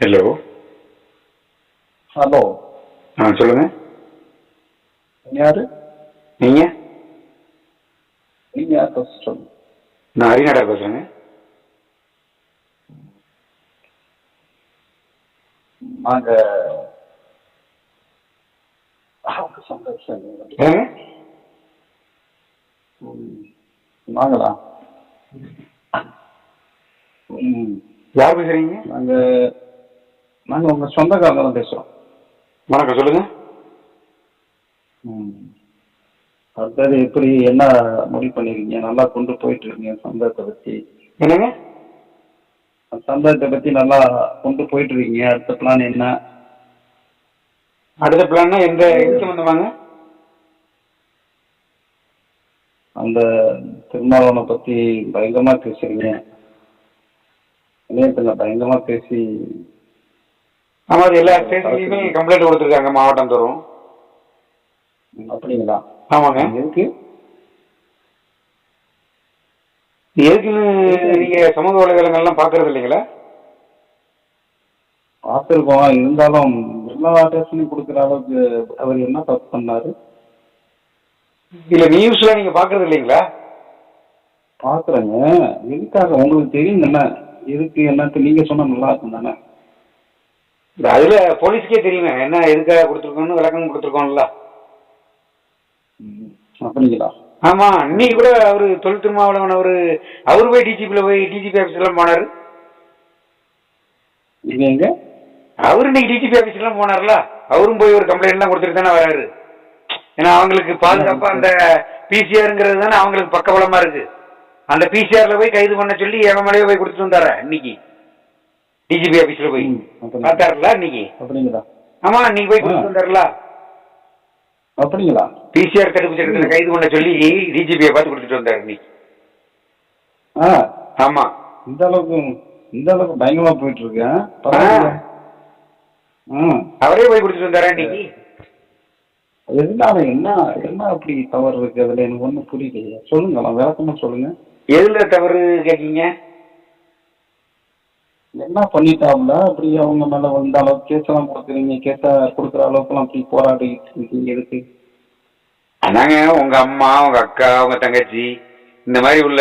Hello hello ஆ சொல்லுங்க. யாரு? நீங்க? நீங்க யார் சொல்லுங்க நான் ஹரிநாடா பேசுறேங்க. நாங்க நாங்களா? யார் பேசுறீங்க? நாங்க நாங்க உங்க சொந்தக்காரங்க தான் பேசுறோம். வணக்கம் சொல்லுங்க. அடுத்தது எப்படி என்ன முடிவு பண்ணிருக்கீங்க? நல்லா கொண்டு போயிட்டு இருக்கீங்க சந்தத்தை பத்தி. என்னங்க? சந்தத்தை பத்தி நல்லா கொண்டு போயிட்டு இருக்கீங்க. அடுத்த பிளான் என்ன? அடுத்த பிளான்னா எந்த எது சம்பந்தமாங்க அந்த திருமாவளவனை பத்தி பயங்கரமா பேசுறீங்க. இணையத்துல பயங்கரமா பேசி ஆமா அது எல்லா ஸ்டேஷன்லையுமே கம்ப்ளைண்ட் கொடுத்துருக்காங்க மாவட்டம் தோறும். அப்படிங்களா? ஆமாங்க. எதுக்கு? எதுக்குன்னு நீங்க சமூக வலைதளங்கள்லாம் பாக்குறது இல்லைங்களா பார்த்துருக்கோம். இருந்தாலும் எல்லா ஸ்டேஷனையும் கொடுக்குற அளவுக்கு அவர் என்ன தப்பு பண்ணாரு? இல்ல நியூஸ்ல நீங்க பாக்குறது இல்லைங்களா பாக்குறேங்க எதுக்காக? உங்களுக்கு தெரியும் தானே. எதுக்கு என்னத்து நீங்க சொன்னா நல்லா இருக்கும் தானே. அதுல போலீஸ்க்கே தெரியுமே என்ன எதுக்காக கொடுத்துருக்கோம்னு விளக்கம் கொடுத்துருக்கோம்ல. அப்படிங்களா? ஆமா இன்னைக்கு கூட அவரு தொல் திருமாவளவன் அவரு அவரு போய் டிஜிபில போய் டிஜிபி ஆபீஸ் எல்லாம் போனாரு. எங்க அவரு இன்னைக்கு டிஜிபி ஆபீஸ் எல்லாம் போனார்ல அவரும் போய் ஒரு கம்ப்ளைண்ட் எல்லாம் கொடுத்துட்டு தானே வராரு. ஏன்னா அவங்களுக்கு பாதுகாப்பா அந்த பிசிஆருங்கிறது தானே அவங்களுக்கு பக்கபலமா இருக்கு. அந்த பிசிஆர்ல போய் கைது பண்ண சொல்லி எவன் மேலேயே போய் கொடுத்துட்டு வந்தாரா இன்னைக்கு? டிஜிபி ஆபீஸ்ல போய். பார்த்தாருல இன்னைக்கு அப்படிங்களா ஆமா இன்னைக்கு போய் கொடுத்துட்டு வந்தாருல அப்படிங்களா பிசிஆர் தடுப்பு சட்டத்துல கைது பண்ண சொல்லி டிஜிபியை பார்த்து கொடுத்துட்டு வந்தாரு இன்னைக்கு ஆமா. இந்த அளவுக்கு இந்த அளவுக்கு பயங்கரமா போயிட்டு இருக்கேன் அவரே போய் கொடுத்துட்டு வந்தாரா இன்னைக்கு எதனால என்ன என்ன அப்படி தவறு இருக்கு? அதுல எனக்கு ஒண்ணும் புரியலையே. சொல்லுங்களா விளக்கமா சொல்லுங்க. எதுல தவறு கேக்கீங்க? என்ன பண்ணிட்டாப்ல அப்படி அவங்க மேல வந்த அளவுக்கு கேஸ் எல்லாம் கொடுக்குறீங்க. கேஸ கொடுக்குற அளவுக்கு எல்லாம் அப்படி போராடிட்டு இருக்கீங்க. எதுக்கு? அதாங்க உங்க அம்மா உங்க அக்கா உங்க தங்கச்சி இந்த மாதிரி உள்ள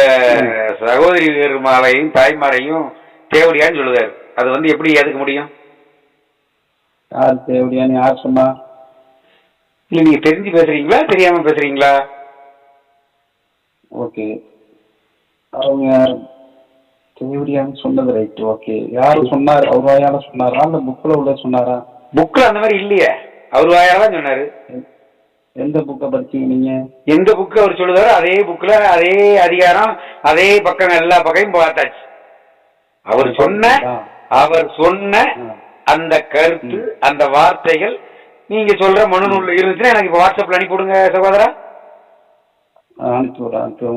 சகோதரி பெருமாளையும் தாய்மாரையும் தேவடியான்னு சொல்லுவாரு அது வந்து எப்படி ஏத்துக்க முடியும்? யார் தேவடியான்னு யார் சொன்னா? இல்ல நீங்க தெரிஞ்சு பேசுறீங்களா? தெரியாம பேசுறீங்களா? ஓகே. அவங்க தேவடியான்னு சொன்னது ரைட் ஓகே யாரு சொன்னார்? அவர் வாயால சொன்னாரா? இல்ல புக்ல உள்ள சொன்னாரா? புக்ல அந்த மாதிரி இல்லையே. அவர் வாயால தான் சொன்னாரு. எந்த புக்கை படிச்சீங்க நீங்க? எந்த புக்கு அவர் சொல்லுதாரோ அதே புக்ல அதே அதிகாரம் அதே பக்கம் எல்லா பக்கையும் பார்த்தாச்சு. அவர் சொன்ன அவர் சொன்ன அந்த கருத்து அந்த வார்த்தைகள் நீங்க சொல்ற மனு நூல்ல இருந்துச்சுன்னா எனக்கு இப்ப வாட்ஸ்அப்ல அனுப்பி விடுங்க சகோதரா.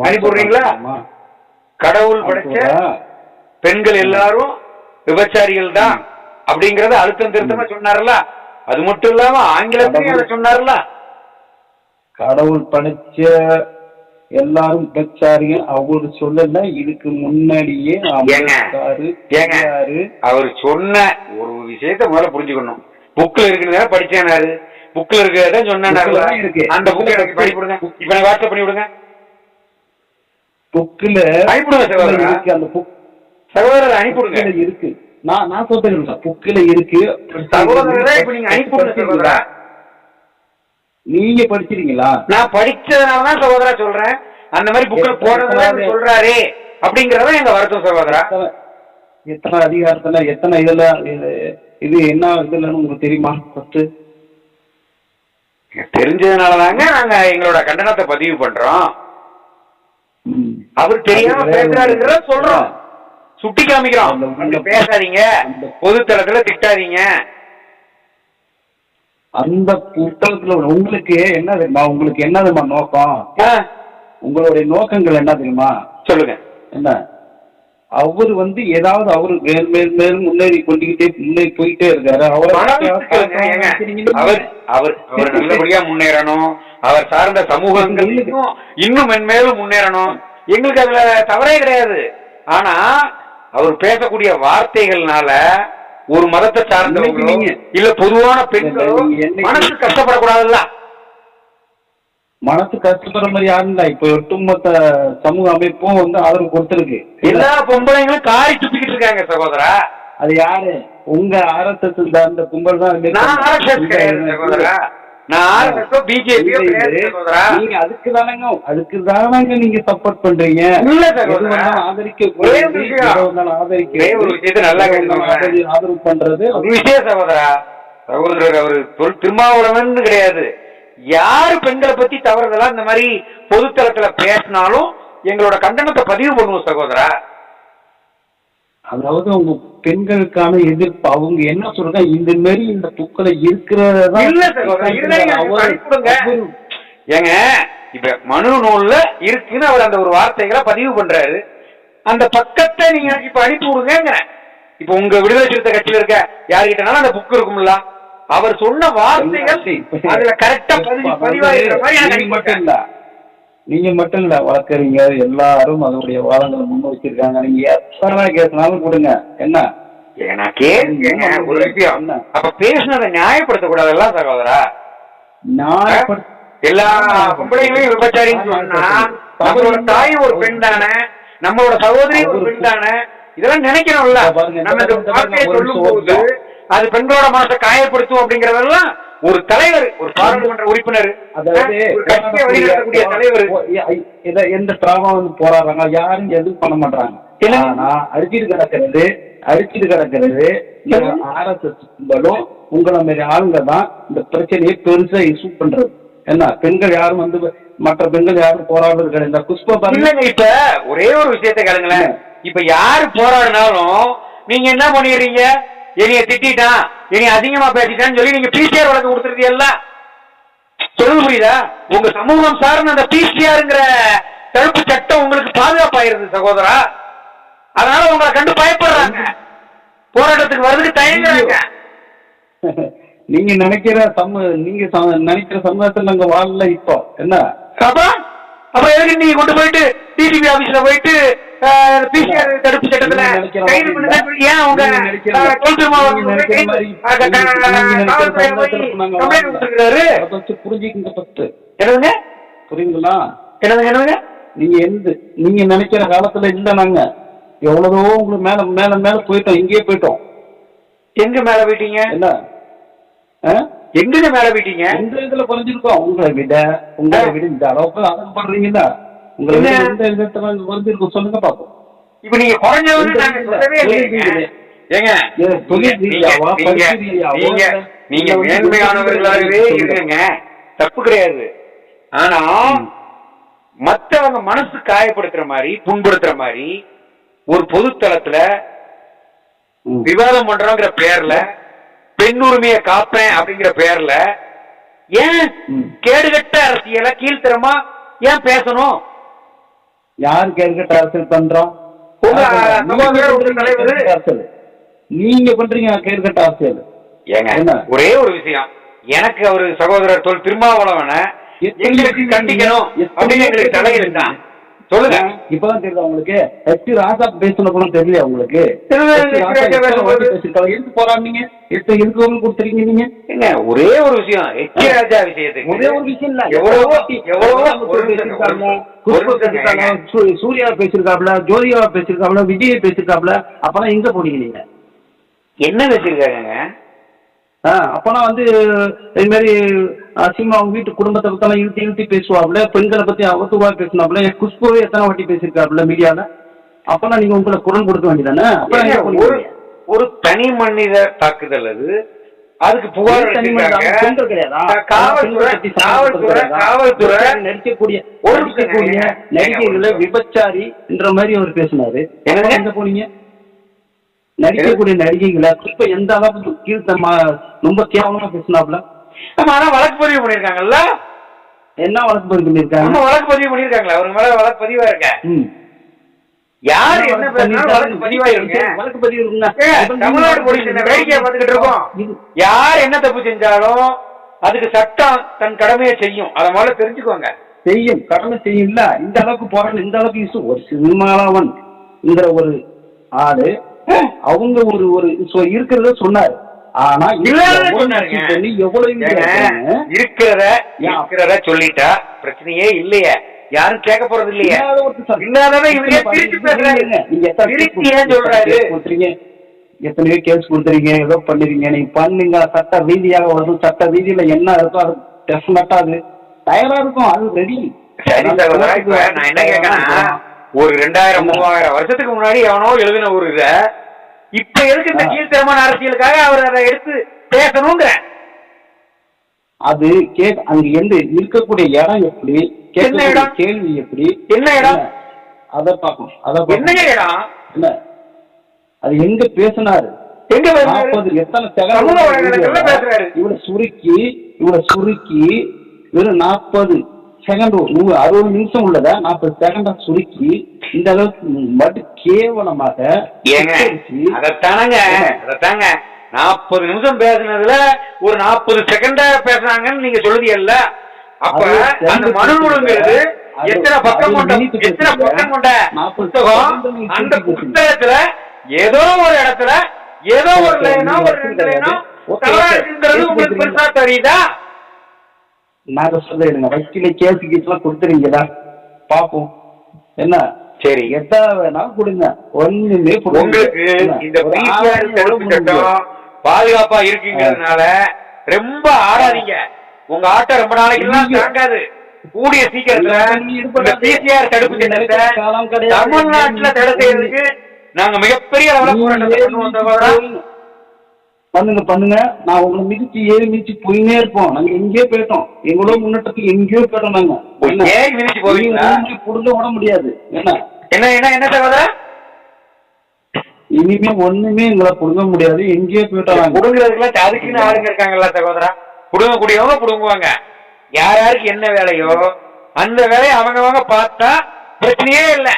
அனுப்பி விடுறீங்களா? கடவுள் படைச்ச. பெண்கள் எல்லாரும் விபச்சாரிகள் தான் அப்படிங்கறத அழுத்தம் திருத்தமா சொன்னார்ல? அது மட்டும் இல்லாம ஆங்கிலத்திலையும் சொன்னார்ல? கடவுள் படைச்ச எல்லாரும் விபச்சாரிங்க அவரு சொல்லல. இதுக்கு முன்னாடியே அவர் சொன்ன ஒரு விஷயத்த முதல்ல புரிஞ்சுக்கணும். புக்ல இருக்கிறத படிச்சேனாரு புக்ல இருக்கிறத சொன்னாரு. அந்த புக் எனக்கு பண்ணி விடுங்க இப்ப வாட்ஸ்அப் பண்ணி விடுங்க. புக்ல அந்த புக் சகோதரர் அனுப்பிவிடுங்க புக்ல இருக்கு. நான் நான் சொல்றேன் புக்ல இருக்கு. சகோதரரே இப்ப நீங்க அனுப்பிவிடுங்க சகோதரா நீங்க படிச்சிருக்கீங்களா? நான் படிச்சதுனாலதான் சகோதரா சொல்றேன். அந்த மாதிரி புக்ல போடுறதுல இவர் சொல்றாரு. அப்படிங்கறத எங்க வருத்தம் சகோதரா? எத்தனை- அதிகாரத்துல எத்தனை இதுல இது- என்ன இதுலன்னு உங்களுக்கு தெரியுமா ஃபர்ஸ்ட் தெரிஞ்சதுனாலதாங்க நாங்க எங்களோட கண்டனத்தை பதிவு பண்றோம். அவர் தெரியாம பேசுறாருங்கிறத. சொல்றோம். சுட்டி உள்ள- பேசாதீங்க. அந்த- பொதுத்தளத்துல திட்டாதீங்க. அந்த புத்தகத்துல உங்களுக்கு என்ன தெரியுமா? உங்களுக்கு என்ன தெரியுமா நோக்கம்? உங்களுடைய நோக்கங்கள் என்ன தெரியுமா? சொல்லுங்க. என்ன? அவர் வந்து ஏதாவது அவரு மேல் மேல் மேல் முன்னேறி கொண்டுகிட்டே முன்னேறி போயிட்டே இருக்காரு. அவரை? அவர் அவர் நல்லபடியா முன்னேறணும். அவர் சார்ந்த சமூகங்கள் இன்னும் மென்மேலும் முன்னேறணும். எங்களுக்கு அதுல தவறே கிடையாது. ஆனா அவர் பேசக்கூடிய வார்த்தைகள்னால ஒரு மதத்தை சார்ந்தவங்களோ இல்ல பொதுவான பெண்களோ மனசு கஷ்டப்படக்கூடாதுல்ல? மனசு கஷ்டப்படுற மாதிரி யாரும் இல்ல. இப்ப ஒட்டுமொத்த சமூக அமைப்பும் வந்து ஆதரவு கொடுத்திருக்கு. எல்லா பொம்பளைங்களும் காரி துப்பிக்கிட்டு இருக்காங்க சகோதரா. அது யாரு? உங்க ஆர்எஸ்எஸ் அந்த கும்பல் தான். ஆர்எஸ்எஸ் நீங்க அதுக்கு தானங்க அதுக்கு தானங்க நீங்க சப்போர்ட் பண்றீங்க. ஆதரிக்க. ஆதரிக்க ஆதரவு பண்றது. ஒரு விஷயம் சகோதரா. சகோதரர் அவரு தொல் திருமாவளவன் கிடையாது. யாரு பெண்களை பத்தி தவறுதலா இந்த மாதிரி பொதுத்தளத்துல பேசினாலும் எங்களோட கண்டனத்தை பதிவு பண்ணுவோம் சகோதரா. அதாவது உங்க பெண்களுக்கான எதிர்ப்பு அவங்க என்ன சொல்றாங்க? இந்த மாதிரி இந்த புக்களை இருக்கிறதா. ஏங்க இப்ப மனு நூல்ல இருக்குன்னு அவர் அந்த ஒரு வார்த்தைகளை பதிவு பண்றாரு. அந்த பக்கத்தை நீங்க இப்ப அனுப்பி விடுங்க இப்ப உங்க விடுதலை சிறுத்தை கட்சியில இருக்க யாருக்கிட்டனாலும் அந்த புக் இருக்கும்ல. அவர் சொன்ன வார்த்தைகள் அதுல கரெக்டா பதிவு பதிவாகிற மாதிரி மட்டும் இல்ல. நீங்க மட்டும் இல்ல வழக்கறிஞர் எல்லாரும் அதனுடைய வாதங்களை முன் வச்சிருக்காங்க நீங்க எத்தனை கேட்கனாலும் கொடுங்க. என்ன? கேட்கேங்க ஒரு விஷயம்? அப்ப பேசுனதை நியாயப்படுத்த கூடாதுல்ல சகோதரா எல்லா பொம்பளைங்களையும் விபச்சாரின்னு சொன்னா நம்மளோட தாய் ஒரு பெண் தானே நம்மளோட சகோதரி ஒரு பெண் தானே இதெல்லாம் இந்த நம்ம இந்த வார்த்தையை சொல்லும் போது அது பெண்களோட மனசை காயப்படுத்தும் அப்படிங்கறதெல்லாம் ஒரு தலைவர் ஒரு பாராளுமன்ற உறுப்பினர் அதாவது கட்சியை வழிநடத்தக்கூடிய தலைவர். எந்த டிராமா வந்து போராடுறாங்க? யாரும் எதுவும் பண்ண மாட்டாங்க? ஆனா அடிச்சிட்டு கிடக்கிறது அடிச்சிட்டு கிடக்கிறது ஆர்எஸ்எஸ் கும்பலும் உங்களை மாதிரி ஆளுங்க தான் இந்த பிரச்சனையை பெருசா இஷ்யூ பண்றது. என்ன பெண்கள் யாரும் வந்து மற்ற பெண்கள் யாரும் போராடுறது கிடையாது. புஷ்பா பாருங்க இப்ப ஒரே ஒரு விஷயத்தை கேளுங்களேன். இப்ப யாரு போராடினாலும் நீங்க என்ன பண்ணிடுறீங்க? என்னைய திட்டான் என்னைய அதிகமா பேசிட்டான்னு சொல்லி நீங்க பிசிஆர் வழக்கு கொடுத்துருக்கீங்கல்ல? சொல்ல புரியுதா? உங்க சமூகம் சார்ந்த அந்த பிசிஆர்ங்கிற தடுப்பு சட்டம் உங்களுக்கு பாதுகாப்பாயிருது சகோதரா. அதனால உங்களை கண்டு பயப்படுறாங்க. போராட்டத்துக்கு வர்றதுக்கு தயங்குறாங்க. நீங்க நினைக்கிற சம நீங்க நினைக்கிற சமூகத்துல நாங்க வாழல இப்போ. என்ன? அப்ப அப்ப எதுக்கு நீங்க கொண்டு போயிட்டு டிடிபி ஆபீஸ்ல போயிட்டு பிசிஆர் தடுப்பு சட்டத்துல கைது பண்ணுங்க. ஏன் உங்க புரிஞ்சுக்கங்க ஃபர்ஸ்ட் என்னதுங்க? புரியுங்களா என்னதுங்க என்னதுங்க? நீங்க எந்த நீங்க நினைக்கிற காலத்துல இல்ல நாங்க. எவ்வளவோ உங்களுக்கு மேல மேல மேல போயிட்டோம் இங்கேயே போயிட்டோம். எங்க மேல போயிட்டீங்க? என்ன? எங்க மேல போயிட்டீங்க? எந்த இதுல குறைஞ்சிருக்கோம் உங்களை விட உங்களை விட இந்த அளவுக்கு அதம் பண்றீங்கல்ல உங்களை விட என்ன? எந்த விதத்துல குறைஞ்சிருக்கோம் சொல்லுங்க பாப்போம் இப்ப நீங்க குறைஞ்சவங்க இந்த நாங்க இதுல, சொல்லவே தொழில் இல்லைங்க ரீதியிலே. ஏங்க நீங்க- நீங்க- மேன்மையானவர்களாகவே. இருங்க தப்பு கிடையாது ஆனா மத்தவங்க மனசு காயப்படுத்துற மாதிரி புண்படுத்துற மாதிரி ஒரு பொதுத்தளத்துல ம். விவாதம் பண்றோங்கிற பேர்ல பெண் உரிமையை காப்பேன் அப்படிங்கிற பேர்ல ஏன். கேடுகட்ட அரசியலை கீழ்த்தரமா ஏன் பேசணும் யாரு கேட்கட்ட அரசியல் பண்றோம்? நீங்க பண்றீங்க தலைவர். கேடுகெட்ட அரசியல் நீங்க பண்றீங்க கேட்கட்ட அரசியல் ஏங்க? ஒரே ஒரு விஷயம். எனக்கு அவரு சகோதரர் தொல் திருமாவளவனை கண்டிக்கணும். அப்படின்னு எங்களுக்கு தலையிருந்தான் சொல்லுங்க. இப்பதான் தெரியுதா உங்களுக்கு? ஹெச் ராஜா பேசின கூட தெரியல உங்களுக்கு? தெரியல, எத்தனை. பேசிருக்காங்க. வந்து கொடுத்துறீங்க நீங்க? என்ன ஒரே ஒரு விஷயம். எச் ராஜா விஷயத்துக்கு. ஒரே ஒரு விஷயம் இல்ல. எவ்வளவோ எவ்வளவோ சூர்யா பேசியிருக்காப்ல ஜோதிகா பேசியிருக்காப்ல விஜய் பேசியிருக்காப்ல அப்பெல்லாம் எங்க போனீங்க நீங்க? என்ன வச்சிருக்காங்க ஆ, அப்பனா வந்து இது மாதிரி அசிமா அவங்க வீட்டு குடும்பத்தை பத்தெல்லாம் இழுத்தி இழுத்தி பேசுவாப்ல பெண்களை பத்தி அவத்துவா பேசினாப்ல என் குஷ்புவே எத்தனை வாட்டி பேசியிருக்காப்ல மீடியால? அப்பனா நீங்க உங்களை குரல் கொடுக்க வேண்டியதானே? அப்ப ஒரு ஒரு தனி மனித தாக்குதல் அது. அதுக்கு புகார் நடிக்கக்கூடிய ஏங்க, விபச்சாரி என்ற மாதிரி அவர் பேசினாரு. எங்க போனீங்க? நடிக்கக்கூடிய நடிகைகளை இப்ப எந்த அளவுக்கு கீழ்த்தமா ரொம்ப கேவலமா பேசினாப்ல ஆனா வழக்கு பதிவு பண்ணிருக்காங்கல்ல? என்ன வழக்கு பதிவு பண்ணிருக்காங்க? வழக்கு பதிவு பண்ணிருக்காங்களா அவருக்கு மேல வழக்கு பதிவா இருக்க. யாரு என்ன வழக்கு பதிவு இருக்குங்க. ஏங்க, இப்ப தமிழ்நாடு நீங்க- போலீஸ் என்ன வேடிக்கையா பார்த்துக்கிட்டு இருக்கோம்? இது- யார் என்ன தப்பு செஞ்சாலும் அதுக்கு சட்டம் தன் கடமையை செய்யும். அதை முதல்ல தெரிஞ்சுக்கோங்க. செய்யும். கடமை செய்யும்ல. இந்த அளவுக்கு போறாங்க இந்த அளவுக்கு ஒரு சினிமாலவன் என்கிற ஒரு ஆளு அவங்க ஒரு ஒரு சொ- இருக்கிறத சொன்னாரு. ஆனா இல்லாத எவ்வளவு. இருக்கிறத? இருக்கிறத சொல்லிட்டா பிரச்சனையே இல்லையே. யாரும் கேட்க போறது இல்லையே. எத்தனையோ கேஸ் கொடுத்துறீங்க. ஏதோ பண்ணுறீங்க. நீங்க பண்ணுங்க. சட்ட ரீதியாக வரும் சட்ட ரீதியில என்ன இருக்கோ அது டெஃபினட்டா அது தயாரா இருக்கும். அது ரெடி சரி நான் என்ன கேட்கறேன்னா ஒரு ரெண்டாயிரம் மூவாயிரம் வருஷத்துக்கு முன்னாடி எவனோ எழுதின ஒரு இத இப்ப எதுக்கு இந்த. கீழ்த்தரமான அரசியலுக்காக அவர் அதை எடுத்து பேசணுங்கிற அது கே அங்க எந்த இருக்கக்கூடிய இடம் எப்படி கேட்கக்கூடிய இடம்? கேள்வி எப்படி என்ன இடம்? அதை பார்க்கணும் அதை. என்னங்க இடம் இல்ல அது எங்க பேசினாரு எத்தனை பேசுறாரு. இவ்வளவு சுருக்கி இவ்வளவு சுருக்கி வெறும் நாற்பது செகண்ட் அறுபது நிமிஷம் உள்ளத நாற்பது செகண்டா சுருக்கி இந்த அளவுக்கு மட்டும் கேவலமாக அதத்தானங்க அதத்தாங்க நாற்பது நிமிஷம் பேசுனதுல ஒரு நாற்பது செகண்டா பேசுனாங்கன்னு நீங்க சொல்லுதீங்கல்ல அப்ப அந்த மனுநூலுங்கிறது எத்தனை பக்கம் கொண்ட எத்தனை. பக்கம் கொண்ட புத்தகம் அந்த. புத்தகத்துல ஏதோ ஒரு இடத்துல ஏதோ ஒரு லைனோ ஒரு ரெண்டு லைனோ உங்களுக்கு. பெருசா தெரியுதா நாங்க சொல்றேன் வக்கீல கேஸ் கீஸ் எல்லாம் கொடுத்துறீங்களா பாப்போம். என்ன? சரி. எத்தா வேணா கொடுங்க. ஒண்ணுமே. உங்களுக்கு? இந்த சட்டம்? பாதுகாப்பா இருக்குங்கிறதுனால ரொம்ப ஆடாதீங்க. உங்க ஆட்டம் ரொம்ப நாளைக்கு எல்லாம் தாங்காது. கூடிய சீக்கிரத்துல இந்த. பிசிஆர் தடுப்பு சட்டத்தை. தமிழ்நாட்டுல தடை செய்யறதுக்கு நாங்க மிகப்பெரிய அளவுல போராட்டத்தை கொண்டு பண்ணுங்க பண்ணுங்க. நான் உங்களை மிதிச்சு ஏறி மிதிச்சு போயினே இருப்போம். நாங்க எங்கேயோ போயிட்டோம். எங்களோட முன்னேற்றத்துக்கு எங்கேயோ போயிட்டோம் நாங்க. புடுங்க விட முடியாது. என்ன? என்ன என்ன என்ன சகோதரா இனிமே ஒண்ணுமே எங்களை புடுங்க முடியாது. எங்கேயோ போயிட்டோம் நாங்க. புடுங்குறதுக்குலாம் அதுக்குன்னு ஆளுங்க இருக்காங்கல்ல சகோதரா? புடுங்கக்கூடியவங்க புடுங்குவாங்க. யார் யாருக்கு என்ன வேலையோ அந்த வேலையை அவங்கவங்க பார்த்தா பிரச்சனையே இல்லை.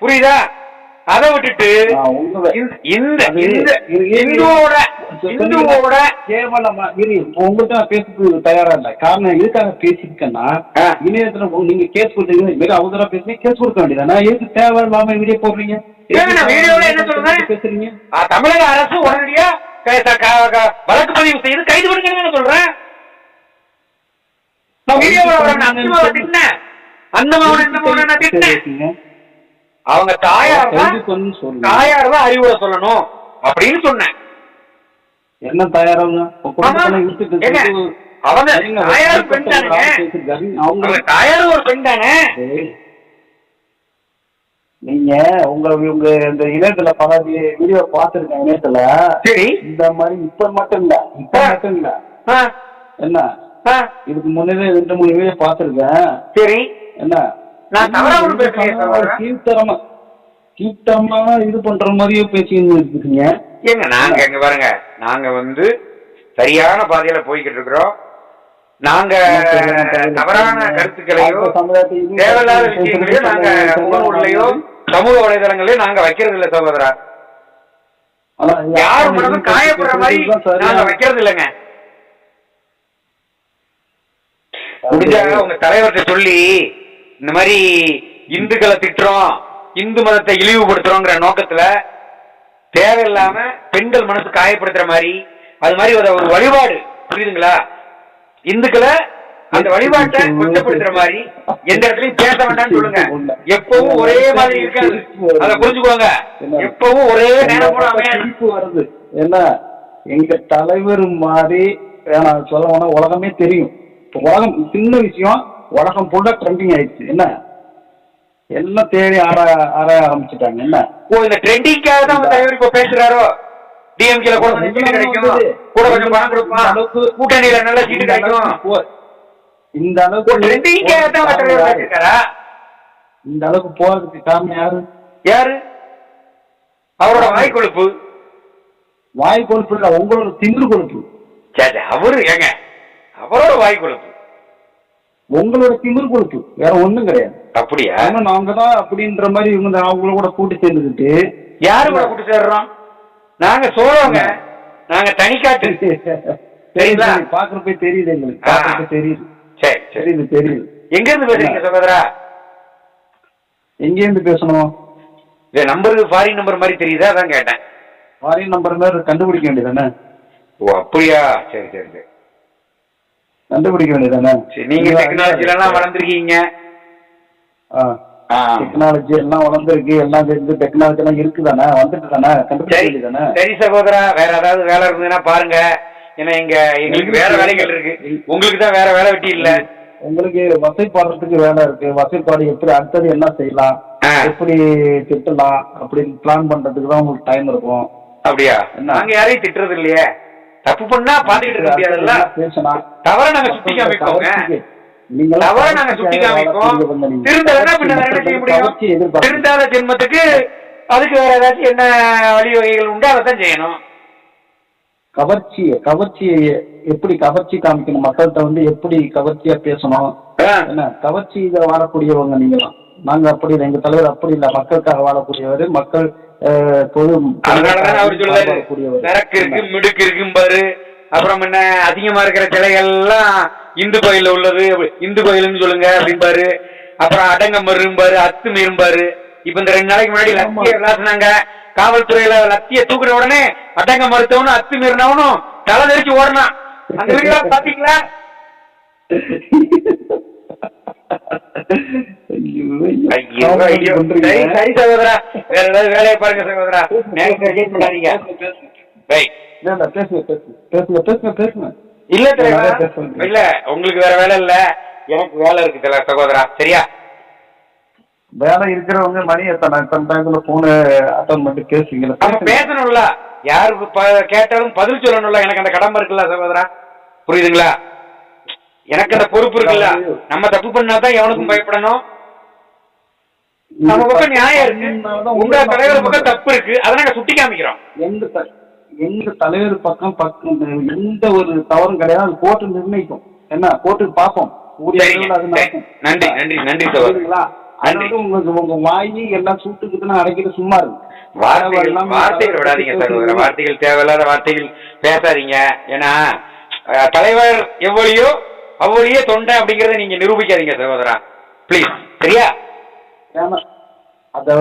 புரியுதா? அதை விட்டுட்டு இந்த- இந்துவோட இந்துவோட கேவலமா இரு உங்கள்கிட்ட பேசுறதுக்கு தயாரா இல்ல. காரணம் எதுக்காக பேசியிருக்கேன்னா ஆ. இணையத்துல நீங்க கேஸ் கொடுத்தீங்க மிக அவசரா பேசுறீங்க கேஸ் கொடுக்க வேண்டியதானே எதுக்கு தேவையில்லாம வீடியோ போடுறீங்க? வீடியோல என்ன சொல்றேன்? பேசுறீங்க? தமிழக அரசு உடனடியா வழக்கு பதிவு செய்து கைது பண்ணுங்கன்னு நான் சொல்றேன். அவங்க தாயார். தாயார் தான் அறிவுரை சொல்லணும். அப்படின்னு சொன்னேன். என்ன தயாராங்க அவங்க தாயார் ஒரு பெண் தானே. நீங்க உங்க உங்க இந்த இணையத்துல பல வீடியோ பார்த்திருக்கேன் இணையத்துல. சரி. இந்த மாதிரி இப்ப மட்டும் இல்ல இப்ப. மட்டும் இல்ல. என்ன? இதுக்கு முன்னே ரெண்டு மூணு வீடியோ பார்த்திருக்கேன். சரி. என்ன. கீழ்த்தரமா கீழ்த்தரமா இது பண்ற மாதிரியே பேசின்னு இருக்குதுங்க ஏங்க நாங்க எங்க பாருங்க நாங்க வந்து சரியான பாதையில போய்கிட்டு இருக்கிறோம். நாங்க தவறான கருத்துக்களையோ தேவையில்லாத விஷயங்களையோ நாங்க முகநூல்லையோ சமூக வலைதளங்களையோ நாங்க வைக்கிறது இல்ல சகோதரா. யார் மனதும் காயப்படுற மாதிரி நாங்க வைக்கிறது இல்லைங்க முடிஞ்சாங்க உங்க தலைவர்கிட்ட சொல்லி இந்த மாதிரி இந்துக்களை திட்டுறோம் இந்து மதத்தை இழிவுபடுத்துறோங்கிற நோக்கத்துல தேவையில்லாம பெண்கள் மனசு காயப்படுத்துற மாதிரி அது மாதிரி ஒரு ஒரு வழிபாடு. புரியுதுங்களா? இந்துக்களை அந்த வழிபாட்டை கொச்சப்படுத்துற மாதிரி எந்த இடத்துலயும் பேச வேண்டாம்னு சொல்லுங்க. எப்பவும் ஒரே மாதிரி இருக்காது. அதை புரிஞ்சுக்கோங்க. எப்பவும் ஒரே நேரம் கூட வருது. என்ன? எங்க தலைவர் மாதிரி நான் சொல்ல போனா உலகமே தெரியும். உலகம் சின்ன விஷயம் உலகம் ஃபுல்லா ட்ரெண்டிங் ஆயிடுச்சு. என்ன? எல்லாம் தேடி ஆராய ஆராய ஆரம்பிச்சுட்டாங்க. என்ன? ஓ இந்த ட்ரெண்டிங்காக தான் தலைவர் இப்ப பேசுறாரோ? டிஎம்கேல கூட கொஞ்சம் கிடைக்கும். கூட கொஞ்சம் பணம் கொடுப்பான் கூட்டணியில நல்ல சீட்டு கிடைக்கும். அளவுக்கு இந்த அளவுக்கு ட்ரெண்டிங்காக தான் தலைவர்? பேசிருக்காரா? இந்த அளவுக்கு போறதுக்கு காரணம் யாரு? யாரு? அவரோட வாய் கொழுப்பு. வாய் கொழுப்பு இல்ல உங்களோட திமிரு கொழுப்பு. சரி அவரு ஏங்க அவரோட வாய் கொழுப்பு. உங்களோட திமிரு கொழுப்பு. வேற ஒண்ணும் கிடையாது. அப்படியா? ஆனா நாங்க தான் அப்படின்ற மாதிரி இவங்க அவங்கள கூட கூட்டி சேர்ந்துக்கிட்டு யாரு கூட கூட்டு சேர்றோம்? நாங்க சோழவங்க நாங்க தனிக்காட்டு. தெரியுது? பாக்குறப்ப தெரியுது எங்களுக்கு. பாக்குறப்ப தெரியுது. சரி சரி. தெரியுது தெரியுது. எங்க இருந்து பேசுறீங்க சகோதரா? எங்க இருந்து பேசணும்? இந்த நம்பர் ஃபாரின் நம்பர் மாதிரி தெரியுதா? அதான் கேட்டேன். வாரிய நம்பர் மாதிரி கண்டுபிடிக்க வேண்டியதானே ஓ அப்படியா? சரி சரி சரி. கண்டுபிடிக்க வேண்டியதானே நீங்க டெக்னாலஜில எல்லாம் வளர்ந்துருக்கீங்க. டெக்னாலஜி எல்லாம் வளர்ந்துருக்கு எல்லாம் தெரிஞ்சு டெக்னாலஜி எல்லாம் இருக்குதானே? வந்துட்டு தானே? கண்டுபிடிக்க வேண்டியதானே சரி சகோதரா வேற ஏதாவது வேலை இருந்ததுன்னா பாருங்க. ஏன்னா இங்க எங்களுக்கு வேற வேலைகள் இருக்கு. உங்களுக்கு தான் வேற வேலை வெட்டி இல்ல. உங்களுக்கு வசைப்பாடுறதுக்கு வேலை இருக்கு. வசைப்பாடு எப்படி அடுத்தது என்ன செய்யலாம். எப்படி திட்டலாம்? அப்படின்னு பிளான் பண்றதுக்கு தான் உங்களுக்கு டைம் இருக்கும். அப்படியா? நாங்க யாரையும் திட்டுறது இல்லையே. தப்பு பண்ணா பாத்துக்கிட்டு இருக்க முடியாதுல்ல தவற நாங்க சுட்டி காமிப்போங்க நீங்க தவற நாங்க சுட்டி பின்ன வேற என்ன செய்ய முடியும்? திருந்தாத ஜென்மத்துக்கு அதுக்கு வேற ஏதாச்சும் என்ன வழிவகைகள் உண்டோ அதை தான் செய்யணும். கவர்ச்சியை கவர்ச்சியை எப்படி கவர்ச்சி காமிக்கணும்? மக்கள்கிட்ட வந்து எப்படி கவர்ச்சியா பேசணும். என்ன? கவர்ச்சி இதை வாழக்கூடியவங்க நீங்களாம். நாங்க அப்படி எங்க தலைவர் அப்படி இல்லை. மக்களுக்காக வாழக்கூடியவர் மக்கள் பொது அதனாலதான் அவர். சரக்கு இருக்கு மிடுக்கு இருக்கும்பாரு அப்புறம் என்ன அதிகமா இருக்கிற சிலைகள் எல்லாம் இந்து கோயில்ல உள்ளது. இந்து கோயில்னு சொல்லுங்க அப்படிம்பாரு அப்புறம் அடங்கமரும்பாரு அத்துமீறும்பாரு இப்ப இந்த ரெண்டு நாளைக்கு முன்னாடி லத்திய விளாசுனாங்க காவல்துறையில லத்திய தூக்குன உடனே அடங்க மறுத்தவனும் அத்துமீறினவனும் தலை தெரிச்சு ஓடனான் அந்த வீடியோ பாத்தீங்களா? சரி சகோதரா. வேற ஏதாவது வேலையை பாருங்க சகோதரா. நேரத்தை ரிஜெக்ட் பண்ணாதீங்க. இல்ல, இல்ல, உங்களுக்கு வேற வேலை இல்ல. எனக்கு வேலை இருக்கு தல சகோதரா. சரியா? வேலை இருக்கிறவங்க மணி எத்தனை எத்தனை டயத்துல போனு அட்டன் பண்ணிட்டு பேசுவீங்களா நம்ம பேசணும்ல. ப- கேட்டாலும் பதில் சொல்லணும்ல. எனக்கு அந்த கடமை இருக்குல்ல சகோதரா. புரியுதுங்களா? எனக்கு அந்த பொறுப்பு இருக்குல்ல. நம்ம தப்பு பண்ணா தான் எவனுக்கும் பயப்படணும். நம்ம பக்கம் நியாயம் இருக்கு. உங்க தலைவர் பக்கம் தப்பு இருக்கு. அதை நாங்க சுட்டி காமிக்கிறோம். எங்க தலைவர் பக்கம் பக்கம் எந்த ஒரு தவறும் கிடையாது. அது கோர்ட்டு நிர்ணயிக்கும். என்ன? கோர்ட்டுக்கு பார்ப்போம். நன்றி நன்றி நன்றி புரியுதுங்களா? நன்றி. அதாவது உங்க வாயி எல்லாம் சுட்டுக்குதுன்னு அடைக்கிட்டு சும்மா இருக்கு வார்த்தைகள் வார்த்தைகள் விடாதீங்க சகோதரர். வார்த்தைகள் தேவையில்லாத வார்த்தைகள் பேசாதீங்க. ஏன்னா தலைவர் எவ்வளியோ அவ்வளியே தொண்டை அப்படிங்கறத நீங்க நிரூபிக்காதீங்க சகோதரா. ப்ளீஸ் சரியா? ஏன்னா அதை